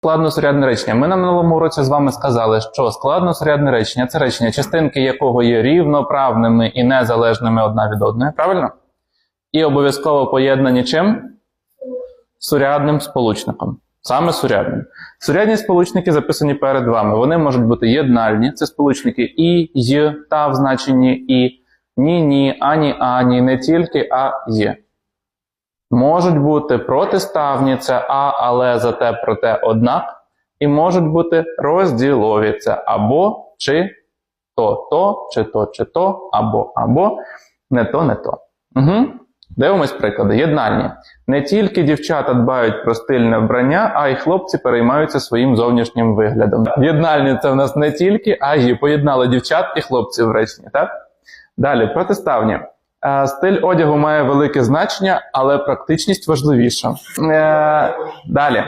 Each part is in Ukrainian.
Складносурядне речення. Ми на минулому уроці з вами сказали, що складносурядне речення це речення, частинки якого є рівноправними і незалежними одна від одної, правильно? І обов'язково поєднані чим? Сурядним сполучником. Саме сурядним. Сурядні сполучники записані перед вами. Вони можуть бути єднальні, це сполучники і, й, та в значенні і, ні, ні, ані, ані, не тільки а є. Можуть бути протиставні це а, але зате проте однак, і можуть бути розділові це або чи то, то, чи то, чи то, або, або, не то, не то. Угу. Дивимось приклади. Єднальні. Не тільки дівчата дбають про стильне вбрання, а й хлопці переймаються своїм зовнішнім виглядом. Єднальні це в нас не тільки, а й поєднали дівчат і хлопців в реченні, так? Далі, протиставні. Е, Стиль одягу має велике значення, але практичність важливіша. Е, Далі.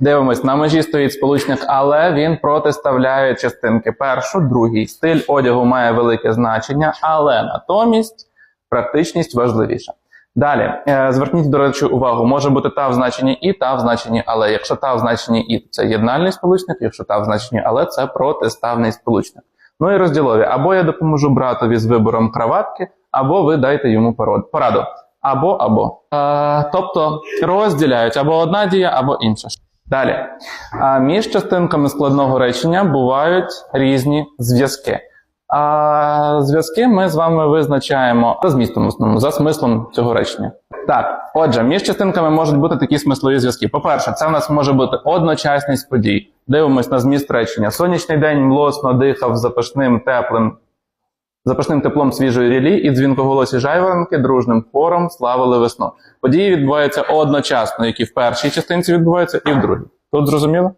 Дивимось, на межі стоїть сполучник, але він протиставляє частинки. Першу, другий. Стиль одягу має велике значення, але натомість практичність важливіша. Далі, е, зверніть, до речі, увагу, може бути та в значенні і, та в значенні але. Якщо та в значенні і, це єднальний сполучник, якщо та в значенні але, це протиставний сполучник. Ну і розділові. Або я допоможу братові з вибором краватки, або ви дайте йому пораду. Або, або. Е, тобто розділяють або одна дія, або інша. Далі. А між частинками складного речення бувають різні зв'язки. А зв'язки ми з вами визначаємо за змістом в основному, за смислом цього речення. Так, отже, між частинками можуть бути такі смислові зв'язки. По-перше, це в нас може бути одночасність подій. Дивимось на зміст речення. Сонячний день млосно дихав запашним теплим, запашним теплом свіжої рілі і дзвінкоголосі жайворонки дружним хором славили весну. Події відбуваються одночасно, які в першій частинці відбуваються, і в другій. Тут зрозуміло?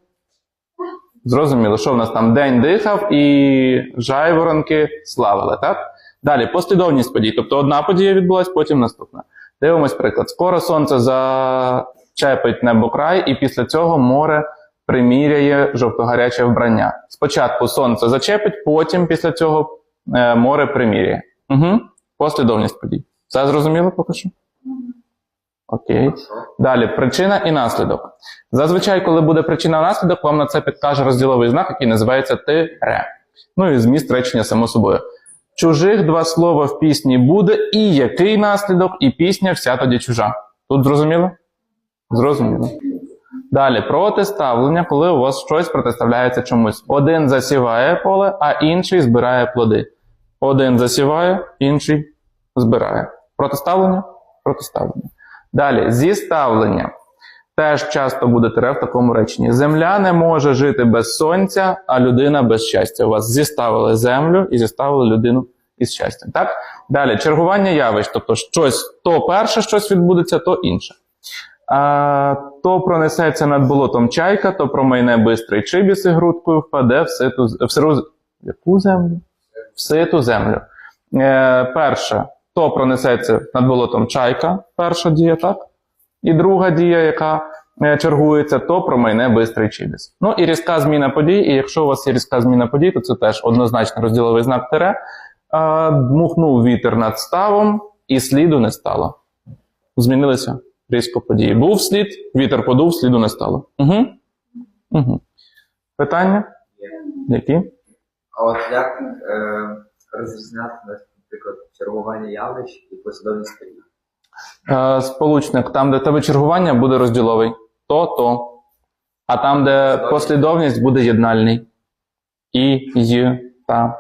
Зрозуміло, що в нас там день дихав і жайворонки славили, так? Далі послідовність подій. Тобто одна подія відбулась, потім наступна. Дивимось приклад. Скоро сонце зачепить небокрай, і після цього море приміряє жовтогаряче вбрання. Спочатку сонце зачепить, потім після цього е, море приміряє. Угу. Послідовність подій. Все зрозуміло поки що? Окей. Далі причина і наслідок. Зазвичай, коли буде причина наслідок, вам на це підкаже розділовий знак, який називається тире. Ну і зміст речення само собою. Чужих два слова в пісні буде, і який наслідок, і пісня вся тоді чужа. Тут зрозуміло? Зрозуміло. Далі протиставлення, коли у вас щось протиставляється чомусь. Один засіває поле, а інший збирає плоди. Один засіває, інший збирає. Протиставлення? Протиставлення. Далі, зіставлення. Теж часто буде тире в такому реченні. Земля не може жити без сонця, а людина без щастя. У вас зіставили землю і зіставили людину із щастям. Так? Далі, чергування явищ, тобто щось то перше щось відбудеться, то інше. А, то пронесеться над болотом чайка, то промайне бистрий чибіс і грудкою впаде в ситу, в сиру, яку землю? В ситу землю. Е, перше, то пронесеться над болотом чайка, перша дія, так? І друга дія, яка е, чергується, то промайне бистрий чибіс. Ну і різка зміна подій, і якщо у вас є різка зміна подій, то це теж однозначно розділовий знак тире. Е, дмухнув вітер над ставом, і сліду не стало. Змінилися різко події. Був слід, вітер подув, сліду не стало. Угу. Угу. Питання? Які? А от як е, розрізняти, наприклад, чергування явищ і послідовність подій? Е, сполучник, там, де в тебе чергування, буде розділовий. То, то. А там, де послідовність, буде єднальний. І, й, та.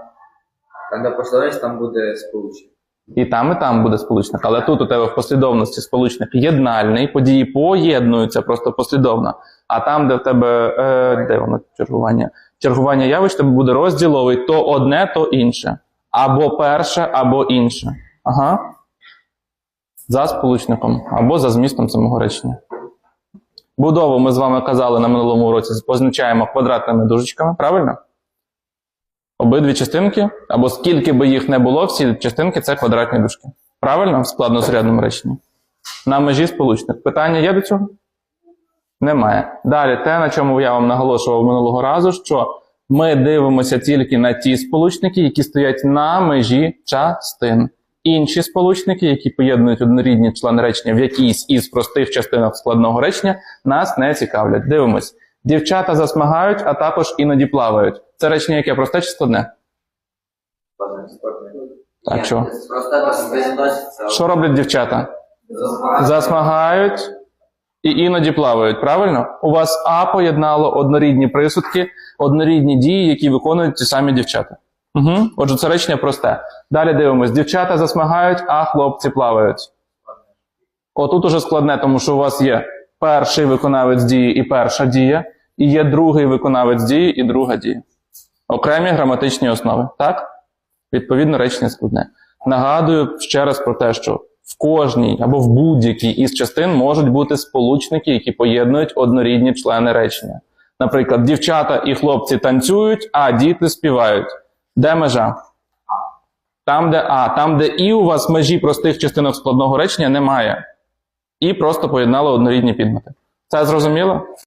Там, де послідовність, там буде сполучення. І там, і там буде сполучник. Але тут у тебе в послідовності сполучник єднальний, події поєднуються просто послідовно. А там, де в тебе е, де воно чергування? Чергування явищ, тебе буде розділовий то одне, то інше. Або перше, або інше. Ага. За сполучником, або за змістом самого речення. Будову ми з вами казали на минулому уроці, позначаємо квадратними дужечками, правильно? Обидві частинки, або скільки би їх не було, всі частинки це квадратні дужки. Правильно? В складнозрядному реченні. На межі сполучник. Питання є до цього? Немає. Далі, те, на чому я вам наголошував минулого разу, що ми дивимося тільки на ті сполучники, які стоять на межі частин. Інші сполучники, які поєднують однорідні члени речення в якійсь із простих частинах складного речення, нас не цікавлять. Дивимось. Дівчата засмагають, а також іноді плавають. Це речення яке просте чи складне? Так, відноситься. Що роблять дівчата? Засмагають і іноді плавають. Правильно? У вас А поєднало однорідні присудки, однорідні дії, які виконують ті самі дівчата. Угу. Отже, це речення просте. Далі дивимось: дівчата засмагають, а хлопці плавають. Отут уже складне, тому що у вас є перший виконавець дії і перша дія, і є другий виконавець дії і друга дія. Окремі граматичні основи. Так? Відповідно, речення складне. Нагадую ще раз про те, що в кожній або в будь-якій із частин можуть бути сполучники, які поєднують однорідні члени речення. Наприклад, дівчата і хлопці танцюють, а діти співають. Де межа? Там, де А, там, де І у вас межі простих частинок складного речення немає. І просто поєднали однорідні підмети. Це зрозуміло?